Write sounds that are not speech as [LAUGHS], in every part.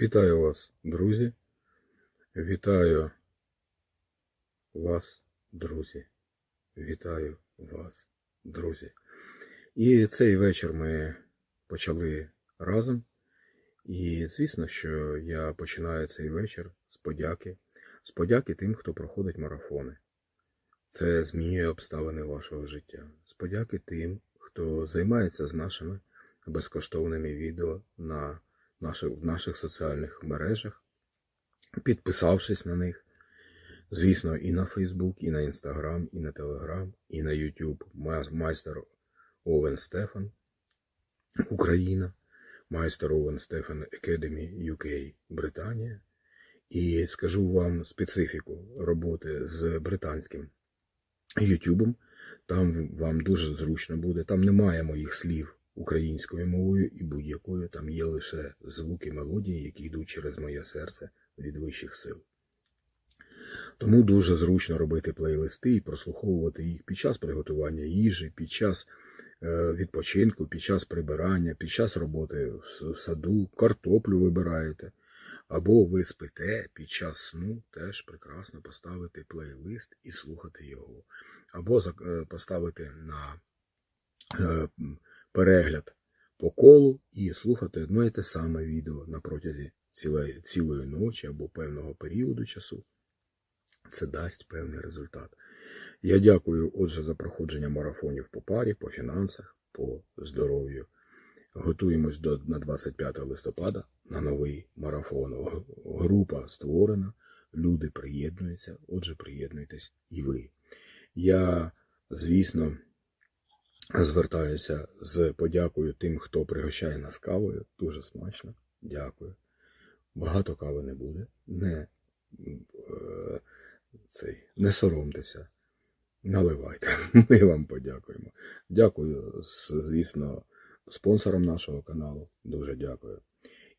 Вітаю вас, друзі. Вітаю вас, друзі. Вітаю вас, друзі. І цей вечір ми почали разом. І звісно, що я починаю цей вечір з подяки, з подяки тим, хто проходить марафони. Це змінює обставини вашого життя. З подяки тим, хто займається з нашими безкоштовними відео на наших, в наших соціальних мережах, підписавшись на них. Звісно, і на Фейсбук, і на Інстаграм, і на Телеграм, і на Ютуб майстер Овен Стефан, Україна, майстер Овен Стефан Academy UK Британія. І скажу вам специфіку роботи з британським Ютубом. Там вам дуже зручно буде. Там немає моїх слів українською мовою і будь-якою. Там є лише звуки мелодії, які йдуть через моє серце від вищих сил. Тому дуже зручно робити плейлисти і прослуховувати їх під час приготування їжі, під час е, відпочинку, під час прибирання, під час роботи в саду, картоплю вибираєте. Або ви спите під час сну, теж прекрасно поставити плейлист і слухати його. Або е, поставити на е, перегляд по колу і слухати одне і те саме відео на протязі цілої, цілої ночі або певного періоду часу. Це дасть певний результат. Я дякую, отже, за проходження марафонів по парі, по фінансах, по здоров'ю. Готуємось до на 25 листопада на новий марафон. Група створена, люди приєднуються, отже, приєднуйтесь і ви. Я, звісно, звертаюся з подякою тим, хто пригощає нас кавою. Дуже смачно. Дякую. Багато кави не буде. Не, е, цей, не соромтеся. Наливайте. [LAUGHS] Ми вам подякуємо. Дякую, звісно, спонсорам нашого каналу. Дуже дякую.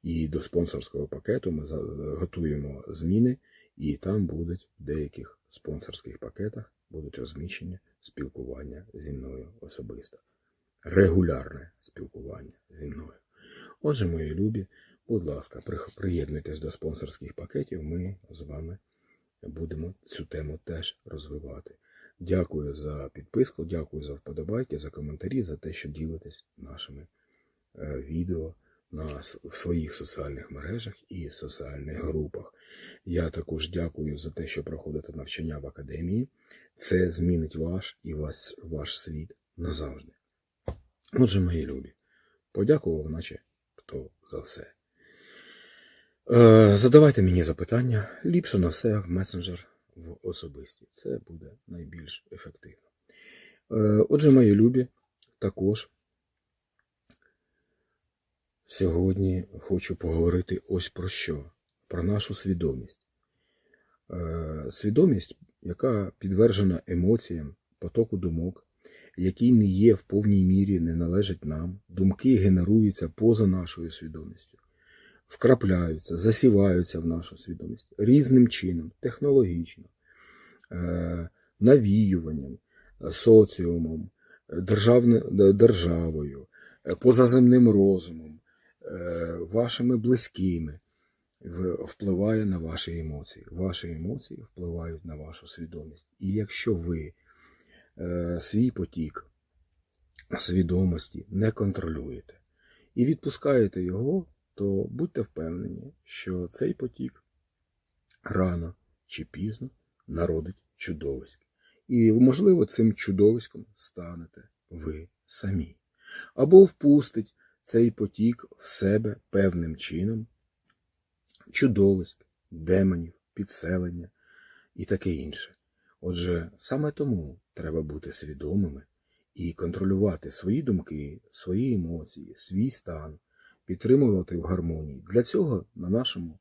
І до спонсорського пакету ми готуємо зміни, і там будуть в деяких спонсорських пакетах будуть розміщені спілкування зі мною особисто. Регулярне спілкування зі мною. Отже, мої любі, будь ласка, приєднуйтесь до спонсорських пакетів, ми з вами будемо цю тему теж розвивати. Дякую за підписку, дякую за вподобайки, за коментарі, за те, що ділитесь нашими е, відео на, в своїх соціальних мережах і соціальних групах. Я також дякую за те, що проходите навчання в академії. Це змінить ваш і ваш, ваш світ назавжди. Отже, мої любі, подякував, наче хто за все. Е, задавайте мені запитання, ліпше на все в месенджер в особисті. Це буде найбільш ефективно. Е, отже, мої любі, також сьогодні хочу поговорити ось про що? Про нашу свідомість. Е, свідомість, яка підтверджена емоціям, потоку думок, який не є в повній мірі, не належить нам, думки генеруються поза нашою свідомістю вкрапляються, засіваються в нашу свідомість різним чином, технологічно, е, навіюванням, соціумом, державою, е, позаземним розумом, вашими близькими. Впливає на ваші емоції. Ваші емоції впливають на вашу свідомість. І якщо ви свій потік свідомості не контролюєте і відпускаєте його то будьте впевнені, що цей потік рано чи пізно народить чудовисько. І, можливо, цим чудовиськом станете ви самі. Або впустить цей потік в себе певним чином чудовиськ, демонів, підселення і таке інше. Отже, саме тому треба бути свідомими і контролювати свої думки, свої емоції, свій стан підтримувати в гармонії. Для цього на нашому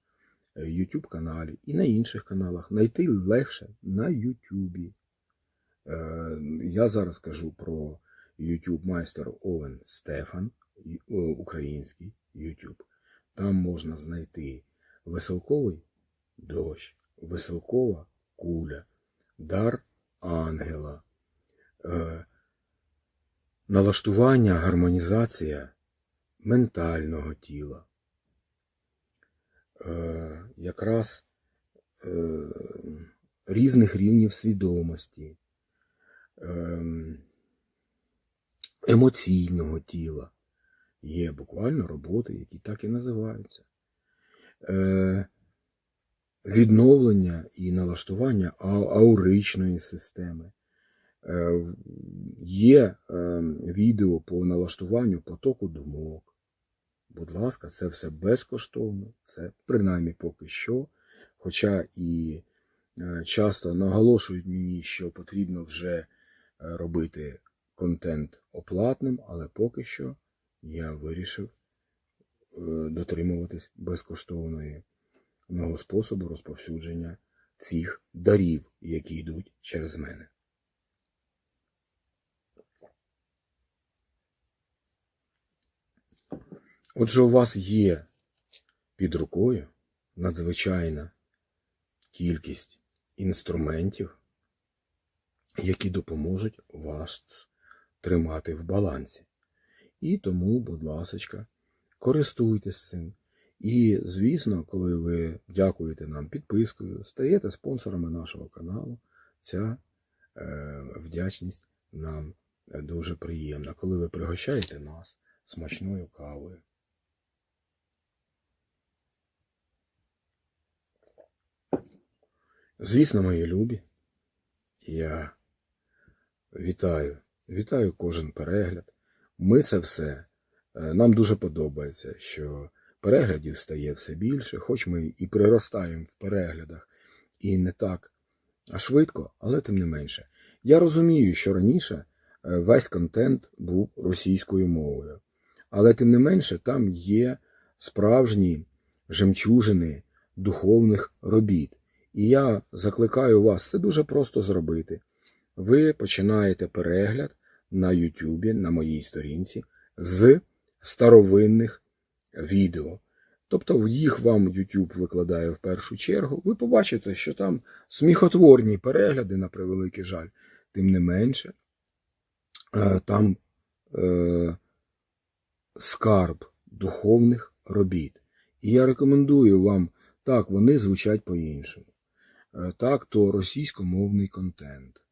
е, YouTube каналі і на інших каналах знайти легше на YouTube. Е, я зараз кажу про YouTube майстер Овен Стефан, український YouTube. Там можна знайти веселковий дощ, веселкова куля, дар ангела, е, налаштування, гармонізація ментального тіла, е, якраз е, різних рівнів свідомості, е, емоційного тіла. Є буквально роботи, які так і називаються. Е, відновлення і налаштування ауричної системи. Е, Є е, відео по налаштуванню потоку думок. Будь ласка, це все безкоштовно, це принаймні поки що. Хоча і е, часто наголошують мені, що потрібно вже е, робити контент оплатним, але поки що я вирішив е, дотримуватись безкоштовної нового способу розповсюдження цих дарів, які йдуть через мене. Отже, у вас є під рукою надзвичайна кількість інструментів, які допоможуть вас тримати в балансі. І тому, будь ласочка, користуйтесь цим. І, звісно, коли ви дякуєте нам підпискою, стаєте спонсорами нашого каналу, ця е, вдячність нам дуже приємна. Коли ви пригощаєте нас смачною кавою. Звісно, мої любі, я вітаю, вітаю кожен перегляд. Ми це все. е, Нам дуже подобається, що переглядів стає все більше, хоч ми і приростаємо в переглядах, і не так швидко, але тим не менше. Я розумію, що раніше е, весь контент був російською мовою, але тим не менше там є справжні жемчужини духовних робіт. І я закликаю вас це дуже просто зробити. Ви починаєте перегляд на Ютубі, на моїй сторінці, з старовинних відео. Тобто їх вам YouTube викладає в першу чергу. Ви побачите, що там сміхотворні перегляди, на превеликий жаль, тим не менше, е, там е, скарб духовних робіт. І я рекомендую вам, так, вони звучать по-іншому. Е, Так, то російськомовний контент.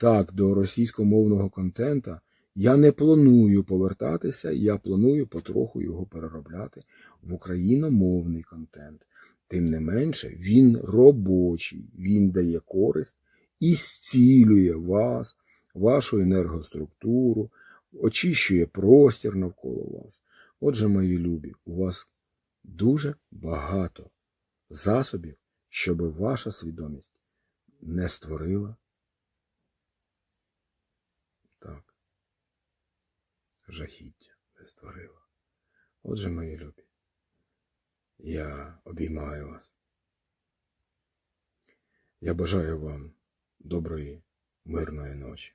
Так, до російськомовного контента я не планую повертатися, я планую потроху його переробляти в україномовний контент. Тим не менше, він робочий, він дає користь і зцілює вас, вашу енергоструктуру, очищує простір навколо вас. Отже, мої любі, у вас дуже багато засобів, щоб ваша свідомість не створила так, жахіття не створила. Отже, мої любі, я обіймаю вас. Я бажаю вам доброї, мирної ночі.